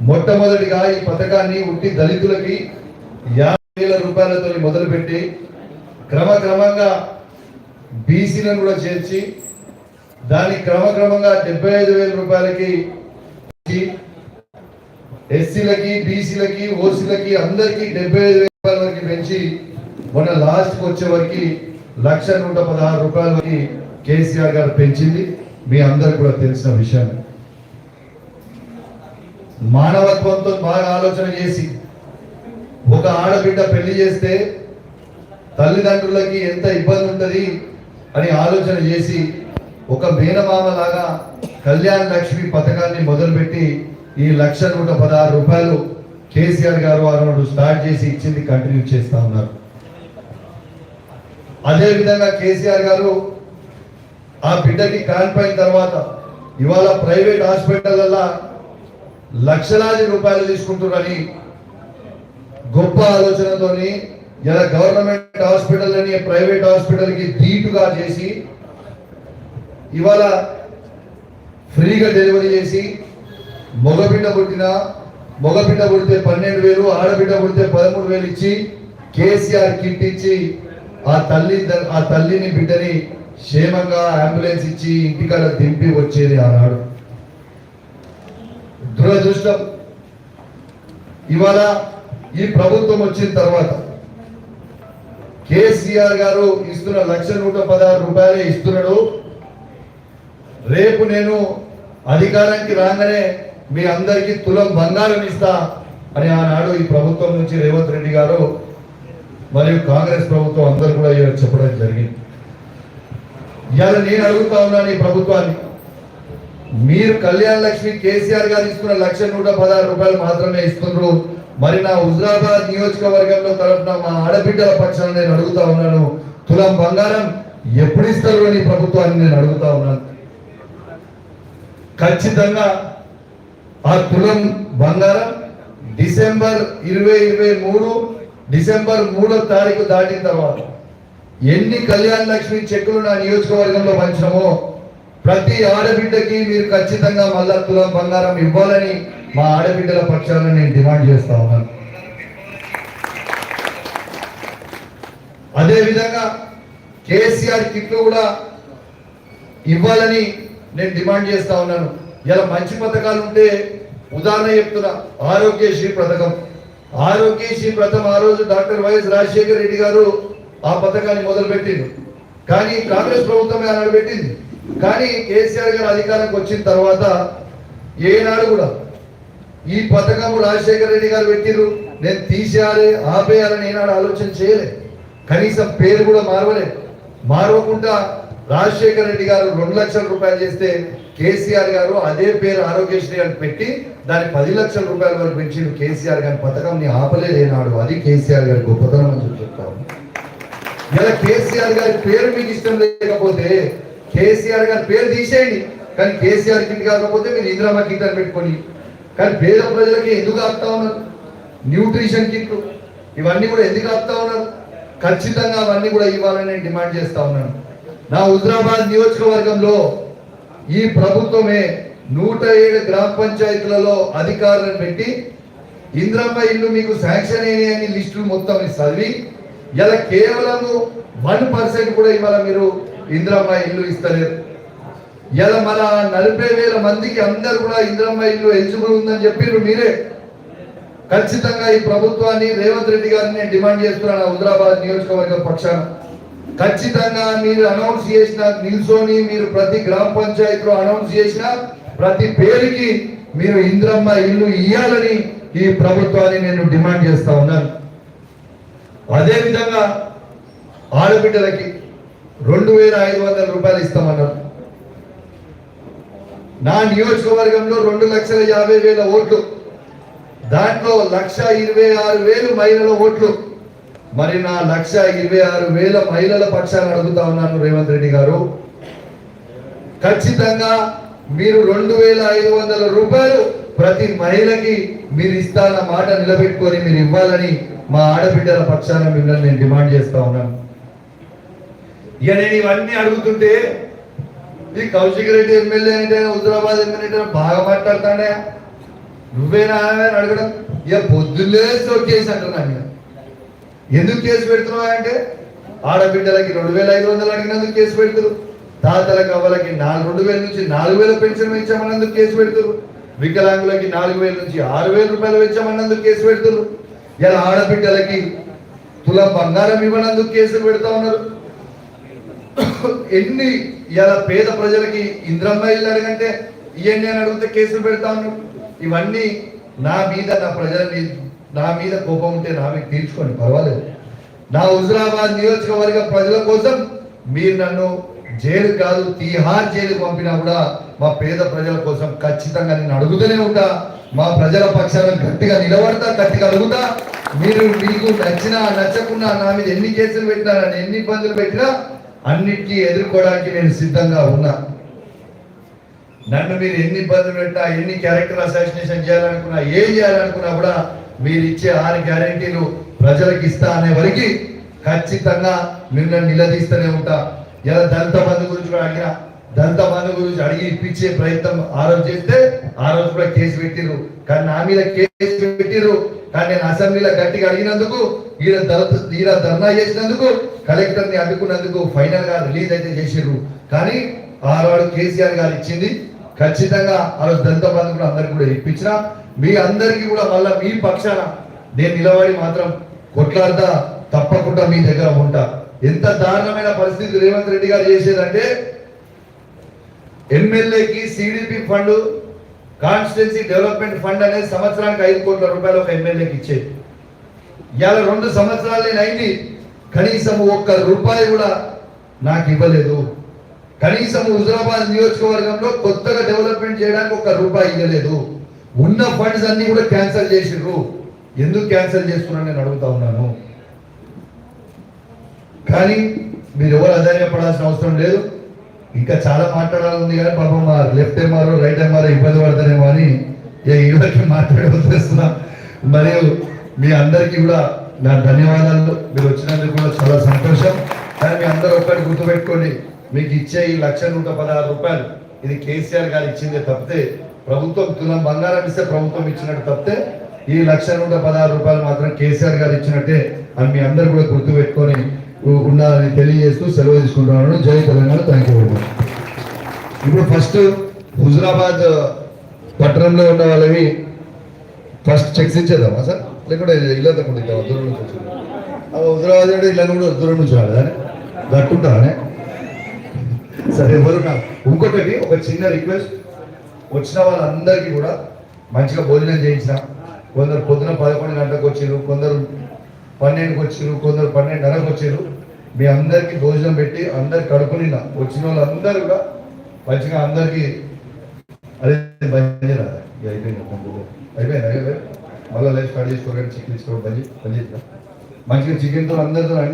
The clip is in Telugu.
మొట్టమొదటిగా ఈ పథకాన్ని ఉట్టి దళితులకి యాభై వేల రూపాయలతో మొదలుపెట్టి క్రమక్రమంగా బీసీలను కూడా చేర్చి దాన్ని క్రమక్రమంగా డెబ్బై ఐదు వేల రూపాయలకి ఎస్సీలకి బీసీలకి ఓసీలకి అందరికీ డెబ్బై ఐదు వేల రూపాయల వరకు పెంచి మొన్న లాస్ట్ వచ్చే వరకు లక్ష నూట పదహారు రూపాయల వరకు కేసీఆర్ గారు పెంచింది. మీ అందరికి కూడా తెలిసిన విషయం. మానవత్వంతో బాగా ఆలోచన చేసి ఒక ఆడబిడ్డ పెళ్ళి చేస్తే తల్లిదండ్రులకి ఎంత ఇబ్బంది ఉంటుంది అని ఆలోచన చేసి ఒక మేనమామ లాగా కళ్యాణ్ లక్ష్మి పథకాన్ని మొదలుపెట్టి ఈ లక్ష నూట పదహారు రూపాయలు కేసీఆర్ గారు ఆనాడు స్టార్ట్ చేసి ఇచ్చింది కంటిన్యూ చేస్తా ఉన్నారు. అదే విధంగా కేసీఆర్ గారు ఆ బిడ్డకి కాన్పోయిన తర్వాత ఇవాళ ప్రైవేట్ హాస్పిటల్ లక్షలాది రూపాయలు తీసుకుంటున్నారని గొప్ప ఆలోచనతోని ఇలా గవర్నమెంట్ హాస్పిటల్ అని ప్రైవేట్ హాస్పిటల్కి ధీటుగా చేసి ఇవాళ ఫ్రీగా డెలివరీ చేసి మగబిడ్డ పుట్టిన మగబిడ్డ పుడితే పన్నెండు వేలు ఆడబిడ్డ పుడితే పదమూడు వేలు ఇచ్చి కేసీఆర్ కిట్ ఇచ్చి ఆ తల్లి ఆ తల్లిని బిడ్డని క్షేమంగా అంబులెన్స్ ఇచ్చి ఇంటికాడ దింపి వచ్చేది ఆనాడు. దురదృష్టం ఇవాళ ఈ ప్రభుత్వం వచ్చిన తర్వాత కేసీఆర్ గారు ఇస్తున్న లక్ష నూట పదహారు రూపాయలే ఇస్తున్నాడు. రేపు నేను అధికారానికి రాగానే మీ అందరికీ తులం బంగారం ఇస్తా అని ఆనాడు ఈ ప్రభుత్వం నుంచి రేవంత్ రెడ్డి గారు మరియు కాంగ్రెస్ ప్రభుత్వం అందరూ కూడా చెప్పడం జరిగింది. ఇవాళ నేను అడుగుతా ఉన్నాను ఈ ప్రభుత్వాన్ని. మీరు కళ్యాణ లక్ష్మి కేసీఆర్ గారు ఇస్తున్న లక్ష నూట పదహారు రూపాయలు మాత్రమే ఇస్తున్నారు. మరి నా హుజరాబాద్ నియోజకవర్గంలో తరఫున మా ఆడబిడ్డల పక్షాన నేను అడుగుతా ఉన్నాను. తులం బంగారం ఎప్పుడు ఇస్తారు అని ప్రభుత్వాన్ని నేను అడుగుతా ఉన్నాను. ఖచ్చితంగా ఆ తులం బంగారం డిసెంబర్ ఇరవై ఇరవై మూడు డిసెంబర్ మూడో తారీఖు దాటిన తర్వాత ఎన్ని కళ్యాణ లక్ష్మి చెక్కులు నా నియోజకవర్గంలో పంచినామో ప్రతి ఆడబిడ్డకి మీరు ఖచ్చితంగా మళ్ళా తులం బంగారం ఇవ్వాలని మా ఆడబిడ్డల పక్షాన నేను డిమాండ్ చేస్తా ఉన్నాను. అదే విధంగా కేసీఆర్ కిట్లు కూడా ఇవ్వాలని నేను డిమాండ్ చేస్తా ఉన్నాను. ఇలా మంచి పథకాలు ఉంటే ఉదాహరణ చెప్తున్నా ఆరోగ్యశ్రీ పథకం. ఆరోగ్యశ్రీ పథకం ఆ రోజు డాక్టర్ వైఎస్ రాజశేఖర్ రెడ్డి గారు ఆ పథకాన్ని మొదలుపెట్టింది కానీ కాంగ్రెస్ ప్రభుత్వమే ఆనాడు పెట్టింది. కానీ కేసీఆర్ గారు అధికారంకి వచ్చిన తర్వాత ఏనాడు కూడా ఈ పథకం రాజశేఖర రెడ్డి గారు పెట్టిరు నేను తీసేయాలి ఆపేయాలని ఏనాడు ఆలోచన చేయలే. కనీసం పేరు కూడా మారవలే. మారవకుండా రాజశేఖర రెడ్డి గారు రెండు లక్షల రూపాయలు చేస్తే కేసీఆర్ గారు అదే పేరు ఆరోగ్యశ్రీ అని పెట్టి దాన్ని పది లక్షల రూపాయల వరకు పెంచిండు కేసీఆర్ గారి. పథకం ని ఆపలేనాడు అది కేసీఆర్ గారి గొప్పతనం అని చెప్పి చెప్తాను ఇలా కేసీఆర్ గారి పేరు మీకు ఇష్టం లేకపోతే కేసీఆర్ గారి పేరు తీసేయండి. కానీ కేసీఆర్ కిట్ కాకపోతే మీరు ఇందిరామ కిట్ పెట్టుకొని కానీ పేద ప్రజలకి ఎందుకు ఆపుతా ఉన్నారు? న్యూట్రిషన్ కిట్లు ఇవన్నీ కూడా ఎందుకు ఆపుతా ఉన్నారు? ఖచ్చితంగా అవన్నీ కూడా ఇవ్వాలని నేను డిమాండ్ చేస్తా ఉన్నాను. నా హుజరాబాద్ నియోజకవర్గంలో ఈ ప్రభుత్వమే నూట ఏడు గ్రామ పంచాయతీలలో అధికారులను పెట్టి ఇంద్రమ్మ ఇల్లు మీకు శాంక్షన్ అయినాయని లిస్టులు మొత్తం చదివి ఇలా కేవలము వన్ పర్సెంట్ కూడా ఇవాళ మీరు? ఇంద్రమ్మ ఇల్లు ఇస్తలేరు ఇలా మన నలభై వేల మందికి అందరు కూడా ఇంద్రమ్మ ఇల్లు ఎలిజిబుల్ ఉందని చెప్పారు మీరే. ఖచ్చితంగా ఈ ప్రభుత్వాన్ని రేవంత్ రెడ్డి గారిని నేను డిమాండ్ చేస్తున్నాను హుజరాబాద్ నియోజకవర్గ పక్షాన. ఖచ్చితంగా మీరు అనౌన్స్ చేసిన నిల్సోని మీరు ప్రతి గ్రామ పంచాయతీలో అనౌన్స్ చేసిన ప్రతి పేరుకి మీరు ఇంద్రమ్మ ఇల్లు ఇయ్యాలని ఈ ప్రభుత్వాన్ని నేను డిమాండ్ చేస్తా ఉన్నాను. అదే విధంగా ఆడబిడ్డలకి రెండు వేల ఐదు వందల రూపాయలు ఇస్తామన్నారు. నా నియోజకవర్గంలో రెండు లక్షల యాభై వేల ఓట్లు. దాంట్లో లక్ష ఇరవై ఆరు వేలు మహిళల ఓట్లు. మరి నా లక్ష ఇరవై ఆరు వేల మహిళల పక్షాన్ని అడుగుతా ఉన్నాను రేవంత్ రెడ్డి గారు. ఖచ్చితంగా మీరు రెండు వేల ఐదు వందల రూపాయలు ప్రతి మహిళకి మీరు ఇస్తాన మాట నిలబెట్టుకొని మీరు ఇవ్వాలని మా ఆడబిడ్డల పక్షాన మిమ్మల్ని నేను డిమాండ్ చేస్తా ఉన్నాను. ఇక నేను ఇవన్నీ అడుగుతుంటే ఈ కౌశిక్ రెడ్డి ఎమ్మెల్యే అంటే హుజరాబాద్ ఎమ్మెల్యే బాగా మాట్లాడతానే నువ్వేనా అని అడగడం ఇక పొద్దున్నే కేసు అంటున్నాను ఎందుకు కేసు పెడుతున్నావు అంటే ఆడబిడ్డలకి రెండు వేల ఐదు వందలు అడిగినందుకు కేసు పెడతారు. తాతలకు అవ్వలకి నాలుగు రెండు వేల నుంచి నాలుగు వేల పెన్షన్ పెంచామన్నందుకు కేసు పెడతారు. వికలాంగులకి నాలుగు వేల నుంచి ఆరు వేల రూపాయలు ఇచ్చామన్నందుకు కేసు పెడతారు. ఇలా ఆడబిడ్డలకి తుల బంగారం ఇవ్వనందుకు కేసులు పెడతా ఉన్నారు. ఎన్ని ఇలా పేద ప్రజలకి ఇంద్రమ్మ ఇల్లు అడగంటే ఇవన్నీ అని అడిగితే కేసులు పెడతాను ఇవన్నీ నా మీద నా ప్రజల నా మీద కోపం ఉంటే నా మీద తీర్చుకోండి పర్వాలేదు. నా హుజరాబాద్ నియోజకవర్గ ప్రజల కోసం మీరు నన్ను జైలు కాదు తీహార్ జైలు పంపినా కూడా మా పేద ప్రజల కోసం ఖచ్చితంగా నేను అడుగుతూనే ఉంటా. మా ప్రజల పక్షాన గట్టిగా నిలబడతా గట్టిగా అడుగుతా. మీరు మీకు నచ్చినా నచ్చకున్నా నా మీద ఎన్ని కేసులు పెట్టినా నన్ను ఎన్ని ఇబ్బందులు పెట్టినా అన్నిటికీ ఎదుర్కోవడానికి నేను సిద్ధంగా ఉన్నా. నన్ను మీరు ఎన్ని ఇబ్బందులు పెట్టినా ఎన్ని క్యారెక్టర్ అసాసినేషన్ చేయాలనుకున్నా ఏం చేయాలనుకున్నా కూడా మీరు ఇచ్చే ఆరు గ్యారెంటీలు ప్రజలకు ఇస్తా అనే వరకు ఖచ్చితంగా మిమ్మల్ని నిలదీస్తూనే ఉంటా. ఇలా దళిత బంధు గురించి కూడా అడిగినా దంతమాన గురించి అడిగి ఇప్పించే ప్రయత్నం ఆ రోజు చేస్తే ఆ రోజు కూడా కేసు పెట్టిరు కానీ నా మీద కేసు పెట్టిరు కానీ నేను అసెంబ్లీలో గట్టిగా అడిగినందుకు ఈడ ఈడ ధర్నా చేసినందుకు కలెక్టర్ని అడ్డుకున్నందుకు ఫైనల్గా రిలీజ్ అయితే చేసిర్రు. కానీ ఆ రోజు కేసీఆర్ గారు ఇచ్చింది ఖచ్చితంగా ఆ రోజు దంతబంధు కూడా అందరికి కూడా ఇప్పించిన. మీ అందరికీ కూడా మళ్ళా మీ పక్షాన నేను నిలబడి మాత్రం కొట్లాడతా తప్పకుండా మీ దగ్గర ఉంటా. ఎంత దారుణమైన పరిస్థితి రేవంత్ రెడ్డి గారు చేసేదంటే ఎమ్మెల్యేకి CDP fund constituency development fund అనేది సంవత్సరానికి ఐదు కోట్ల రూపాయలు ఒక ఎమ్మెల్యేకి ఇచ్చేది. ఇవాళ రెండు సంవత్సరాలు నేను అయింది కనీసం ఒక్క రూపాయి కూడా నాకు ఇవ్వలేదు. కనీసం హుజరాబాద్ నియోజకవర్గంలో కొత్తగా డెవలప్మెంట్ చేయడానికి ఒక్క రూపాయి ఇవ్వలేదు. ఉన్న ఫండ్స్ అన్ని కూడా క్యాన్సిల్ చేసిర్రు. ఎందుకు క్యాన్సిల్ చేస్తున్నారని నేను అడుగుతా ఉన్నాను. కానీ మీరు ఎవరు అధైర్యపడాల్సిన అవసరం లేదు. ఇంకా చాలా మాట్లాడాలని కానీ పాపం మా లెఫ్ట్ ఎంఆర్ఓ రైట్ ఎంఆర్ఓ ఇబ్బంది పడతారేమో అని ఇవరికి మాట్లాడి మరియు మీ అందరికీ కూడా నా ధన్యవాదాలు. మీరు వచ్చినందుకు కూడా చాలా సంతోషం. కానీ మీ అందరూ ఒక్కటి గుర్తుపెట్టుకోండి మీకు ఇచ్చే ఈ లక్ష నూట పదహారు రూపాయలు ఇది కేసీఆర్ గారు ఇచ్చిందే తప్పితే ప్రభుత్వం తులం బంగారం ఇస్తే ప్రభుత్వం ఇచ్చినట్టు తప్పితే ఈ లక్ష నూట పదహారు రూపాయలు మాత్రం కేసీఆర్ గారు ఇచ్చినట్టే అని మీ అందరు కూడా గుర్తుపెట్టుకొని ఉ- ఉన్నారని తెలియజేస్తూ సెలవు తీసుకుంటున్నాను. జై Telangana. Thank you very much ఇప్పుడు ఫస్ట్ హుజరాబాద్ పట్టణంలో ఉన్న వాళ్ళవి ఫస్ట్ చెక్స్ ఇచ్చేద్దామా సార్? లేకుంటే ఇల్లు తప్పకుండా ఇద్దామా? దూరం నుంచి వచ్చింది. హుజరాబాద్ అంటే ఇల్లు కూడా దూరం నుంచి రాలేదా? గట్టుంటానే సరే ఎవరు ఇంకొకటి ఒక చిన్న రిక్వెస్ట్ వచ్చిన వాళ్ళందరికీ కూడా మంచిగా భోజనం చేయించిన. కొందరు పొద్దున పదకొండు గంటలకు వచ్చారు కొందరు పన్నెండుకి వచ్చారు కొందరు పన్నెండున్నరకు వచ్చారు మీ అందరికీ భోజనం పెట్టి అందరికి కడుపు నిండా వచ్చిన వాళ్ళందరూ కూడా మంచిగా అందరికీ అదే బంద్ ఇక అయిపోయింది అయిపోయింది? అయిపోయింది? మళ్ళీ లైఫ్ స్టార్ట్ చేసుకోవాలి చికెన్ తీసుకోవడం బంద్ బంద్ మంచిగా చికెన్తో అందరితో